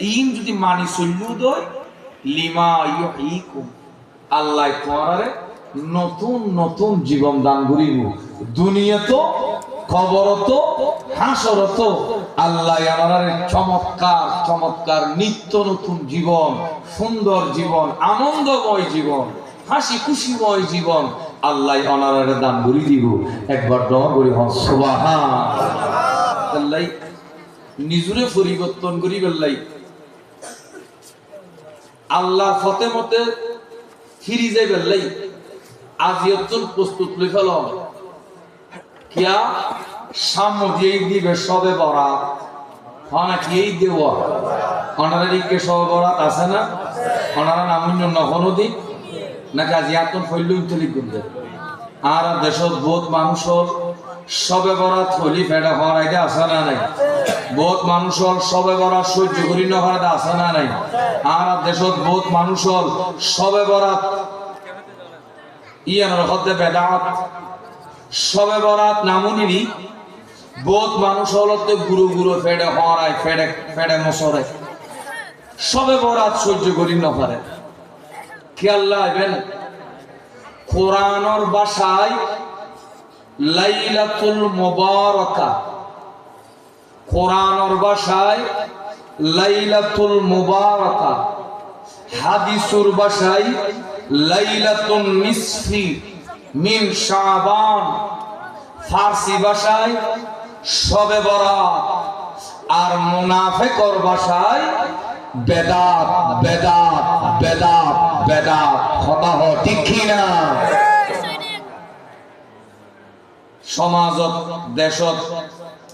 In যদি মানি চল্লু দয় lima আল্লাহ তোমারে নতুন নতুন জীবন দান করিব। দুনিয়া তো, খবর তো, হাসর তো। আল্লাহ আমার চমৎকার চমৎকার নিত্য নতুন জীবন, সুন্দর জীবন, আনন্দময় জীবন হাসি খুশিময় জীবন আল্লাহ অনারের দান করি দিব। একবার দোয়া করি, হন আল্লাহ নিজুরে পরিবর্তন করি বেল্লাই আল্লাহ ফতে মতে ফিরি যাই বেল্লাই আজিয়তুল প্রস্তুত লই ফেল কিয়া? সাম্য দিয়েই দিবে সবে বরাত। হনা কিয়েই দেব অনারা দিকে সবে বরাত আছে না? অনারা নামুন্য নহনো দিক। নাকি আজিয়াতুল ফৈল্য উত্তলিক করবে? আর দেশত বহুত মানুষর সবে বরাত হলি ফেডা হওয়ার আইডা আছে না নাই? বহুত মানুষর সবে বরাত সহ্য করি নহর আছে না নাই। আর দেশত বহুত মানুষর সবে বরাত ইয়ানোর হতে বেদাত। সবে বরাত নামুনিনি, বহুত মানুষ হলতে গুরু গুরু ফেডে হরায়, ফেডে ফেডে মশরে সবে বরাত সহ্য করি নহরে খেয়াল রাখবেন, কোরআনর বাসায় লাইলাতুল মুবারাকা কোরআনর বাসায় লাইলাতুল মুবারাকা, হাদিসুর বাসায় লাইলাতুন নিসফি মিন শাবান, ফার্সি ভাষায় সবে বরাত আর মুনাফেকর ভাষায় বেদাত বেদাত বেদাত বেদাত। কথা হ না? সমাজত, দেশত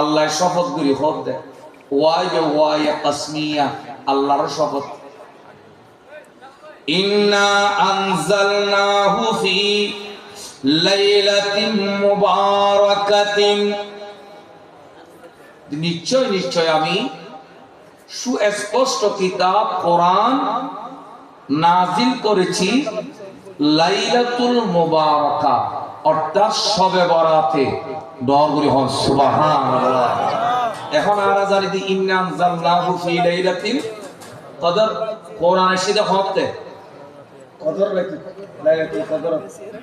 আল্লাহ শপথ গুলি হদ দেয় আল্লাহর শপথ। ইন্না নিশ্চয় নিশ্চয় আমি সুস্পষ্ট কিতাব, কোরআন নাজিল করেছি লাইলাতুল মুবারাকা, অর্থাৎ সবে বরাতে। দরগুলি হন সুবহানাল্লাহ। এখন আমরা জানি যে ইন্না আনজালনাহু ফি লাইলাতিন কদর। কোরআনের সাথে হতে কদর লাগি লাইলাতুল কদর।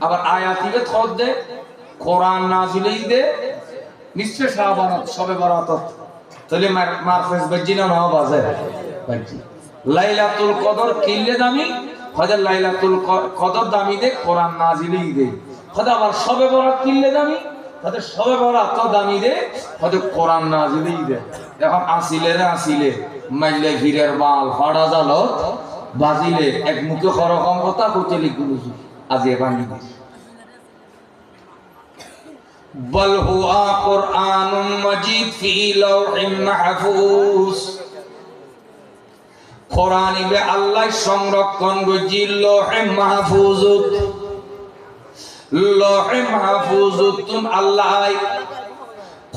আবার আয়াতিবে থদ দে কোরআন নাজিলেই দে। নিশ্চয় শাবানত সবে বরাত তাহলে মারফেজ বাজি না নাও বাজে। বাজি। লাইলাতুল কদর কিনলে দামি হয়তো লাইলাতুল কদর দামি দে কোরআন নাজিলেই দে। আবার সবে বরাত কিনলে দামি হয়তো সবে বরাত তো দামি দে হয়তো কোরআন নাজিলেই দে এখন আসিলে রে আসিলে মাইলে ঘিরের বাল ফাড়া জালত বাজিলে এক মুখে খরকম কথা কইতে লিখবো আজি ভাঙি দিস بل هو قرآن مجيد في لوح محفوظ কোরআন ইবে আল্লাহ সংরক্ষণ গজি লোহে মাহফুজুত লোহে মাহফুজুত তুম আল্লাহ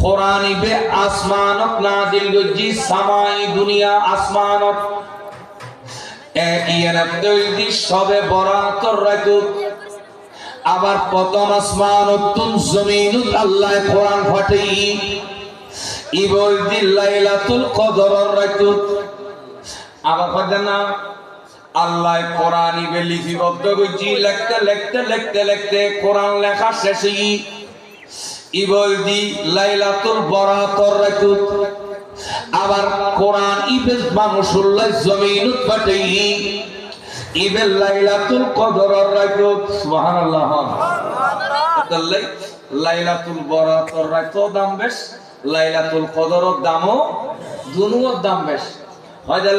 কোরআন ইবে আসমানত নাজিল গজি সামাই দুনিয়া আসমানত। এ ইয়ানাত দইদি সবে বরাতর রাকুত। আবার প্রথম আসমান উত্তুম জমিন আল্লাহ কোরআন ফাটেই। ইবল দিল্লাইলাতুল কদর রাতুত আবার ফাটে না? আল্লাহ কোরআন লিপিবদ্ধ করছি লিখতে লিখতে লিখতে লিখতে কোরআন লেখা শেষই ইবল লাইলাতুল আবার লাইলাতুল লাইলাতুল দাম বেশ, লাইলাতুল দামও দুনুর দাম বেশ।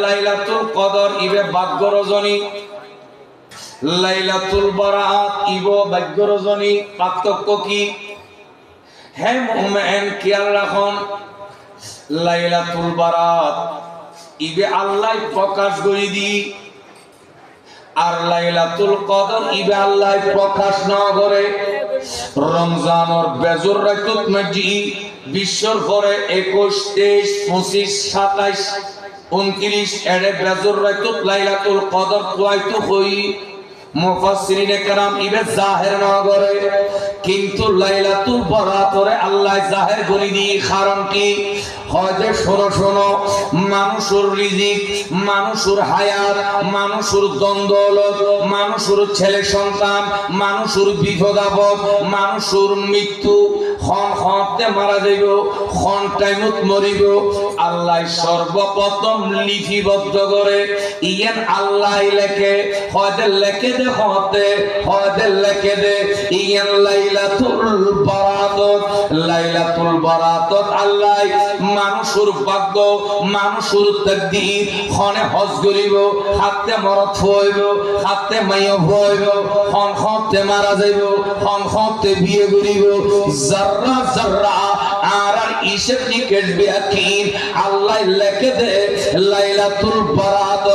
লাইলাতুল ইবে লাইলাতুল লাইলাতুল ইবে আল্লাহ প্রকাশ করি দি, আর লাইলাতুল কদর ইবে আল্লাহ প্রকাশ না করে। রমজানর বেজর রাতুত মাজি, বিশ্বর পরে একুশ, তেইশ, পঁচিশ, সাতাইশ উনত্রিশ এডে বেজর রাতুত লাইলাতুল কদর কুয়াইতু হই। মুফাসসিরিনে কেরাম ইবে জাহের না করে কিন্তু লাইলাতুল বরাতরে আল্লাহ জাহের করে দি কারণ কি? হজে শোনো শোনো, মানুষের রিজিক, মানুষের হায়াত, মানুষের দ্বন্দ্বলত মানুষের ছেলে সন্তান, মানুষের বিপদ আপদ, মানুষের মৃত্যু খন খনতে মারা যাইব খন টাইমত মরিব। আল্লাহ সর্বপ্রথম লিপিবদ্ধ করে, ইয়েন আল্লাহ লেখে হয়তো লেখে দে, হতে হয়তো লেখে দে। ইয়েন লাইলাতুল বারাতত লাইলাতুল বারাতত আল্লাহ মানুষের ভাগ্য, মানুষের তকদির খনে হজ করিব, হাতে মরত হইব হাতে মাইয় হইব খন খতে মারা যাইব খন খতে বিয়ে করিব। জাররা জাররা আর আর ইসের নিকেট বিয়াকিন, আল্লাহ লেখে দে লাইলাতুল বারাত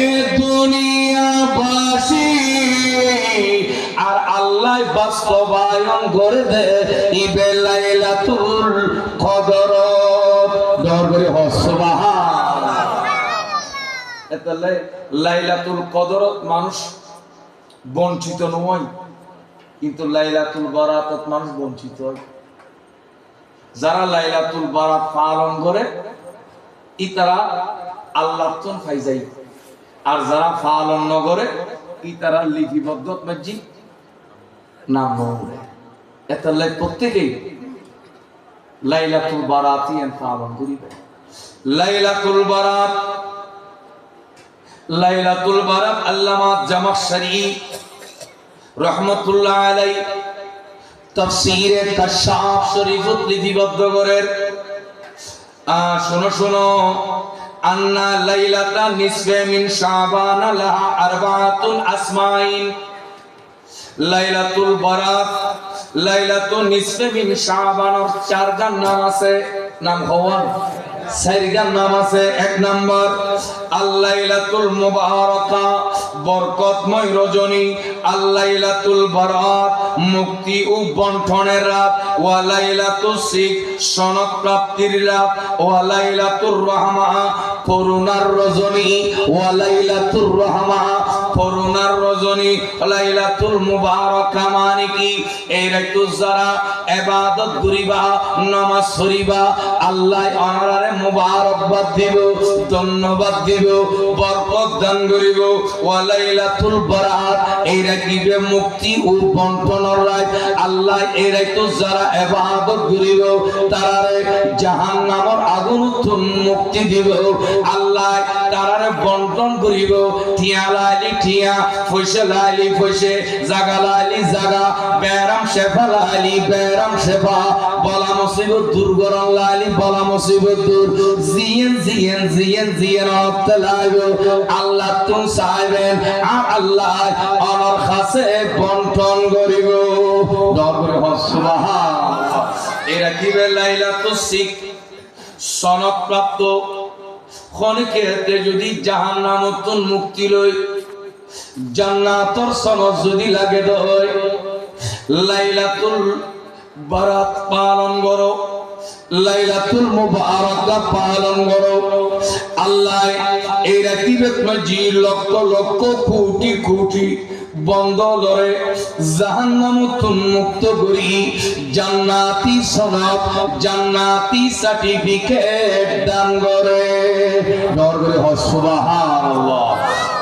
এ দুনিয়াবাসী, আর আল্লাহ বাস্তবায়ন করে দে ইবে লাইলাতুল কদর দর করে হসবাহান এতালে লাইলাতুল কদরত মানুষ বঞ্চিত নয়, কিন্তু লাইলাতুল বারাতত মানুষ বঞ্চিত হয়। যারা লাইলাতুল বারাত পালন করে, ই তারা আল্লাহ তন যাই আর যারা পালন ন করে, ই তারা লিপিবদ্ধ মসজিদ নাম নয় এতালে প্রত্যেকেই লাইলাতুল বারাত পালন করিবে। লাইলাতুল বারাত লাইলাতুল বারাত আল্লামা জামাশরি রহমতুল্লাহ আলাই তাফসীরে কাশাফ শরীফত লিপিবদ্ধ করেন। আ, শোনো শোনো। আন্না লাইলাতা নিসফে মিন শাবান লাহা আরবাতুন আসমাইন। লাইলাতুল বারাত লাইলাতুল নিসফে মিন শাবান চারটা নাম আছে। নাম হওয়ান। চারটা নাম আছে, এক নাম্বার। আল্লাইলাতুল মুবারাকা বরকতময় রজনী। আল্লাইলাতুল বারাত, মুক্তি ও বন্টনের রাত। ওয়ালাইলাতুল শিখ সনদ প্রাপ্তির রাত। ওয়ালাইলাতুর রহমা করুণার রজনী। ওয়ালাইলাতুর রহমা করুণার রজনী, লাইলাতুল মুবারাকা মানে কি এই রাইতু যারা ইবাদত করিবা, নামাজ পড়িবা, আল্লাহ অনারে মুবারকবাদ দিব, ধন্যবাদ দিব, বরকত দান করিব। ওয়ালাইলাতুল বারাত এই রাখিবে মুক্তি ও বন্টনের রাত, আল্লাহ এই রাইতু যারা ইবাদত করিব, তারারে জাহান্নামের আগুন মুক্তি দিব। আল্লাহ তারারে বন্টন করিব লাইলি টিয়া ফসে লাইলি ফসে, জাগা লাইলি জাগা বেরাম শেফা লাইলি বেরাম শেফা, বলা মুসিবত দূর করন লাইলি বলা মুসিবত দূর। জিয়েন জিয়েন জিয়েন জিয়েন অত্তলাইব আল্লাহ তুম সাহেবেন আর আল্লাহ অনর খাসে বন্টন করিব। দরবারে সুবহানাল্লাহ। এরা কি লাইলাতুস সিক সনদ প্রাপ্ত ক্ষণিকেতে যদি জাহান নামতন মুক্তি লই জান্নাতর সনদ যদি লাগে দয় লাইলাতুল বারাত পালন করো, লাইলাতুল মুবারাকা পালন করো। আল্লাহ এই রাতিবেত মাঝি লক্ষ লক্ষ কোটি কোটি বন্ধ ধরে জাহান্নামতুন মুক্ত করি। জান্নাতি সনদ, জান্নাতি সার্টিফিকেট দান করে। হয় সুবহানাল্লাহ।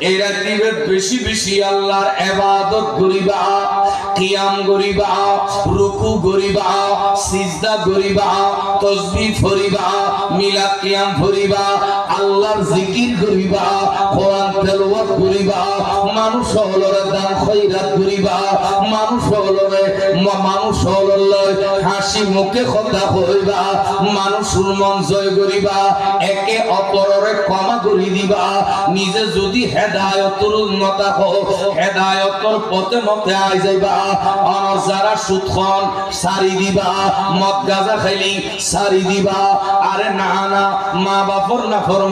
এই রাতিবে বেশি বেশি আল্লাহর এবাদত করিবা, কিয়াম করিবা, রুকু করিবা, সিজদা করিবা তসবি ফরিবা মিলাদ কিয়াম পড়িবা আল্লাহর জিকির করিবা, কোরআন তেলাওয়াত করিবা, মানুষ হলরে দান খৈরাত করিবা, মানুষ হলরে মানুষ হলরে হাসি মুখে কথা কইবা, মানুষের মন জয় করিবা, একে অপররে ক্ষমা করি দিবা, নিজে যদি হেদায়তর উন্নত হো হেদায়তর পথে মতে আই যাইবা আর যারা সুৎখন সারি দিবা, মদ গাজা খাইলি সারি দিবা, আরে না না মা বাপর না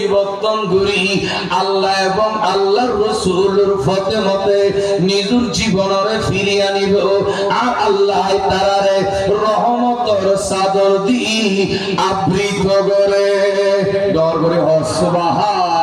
পরিবর্তন করি। আল্লাহ এবং আল্লাহর রসুলের ফতে মতে নিজের জীবনরে ফিরিয়ে আনিব। আর আল্লাহ তারারে রহমতর সাদর দি আবৃত করে। ডর করে হসবাহা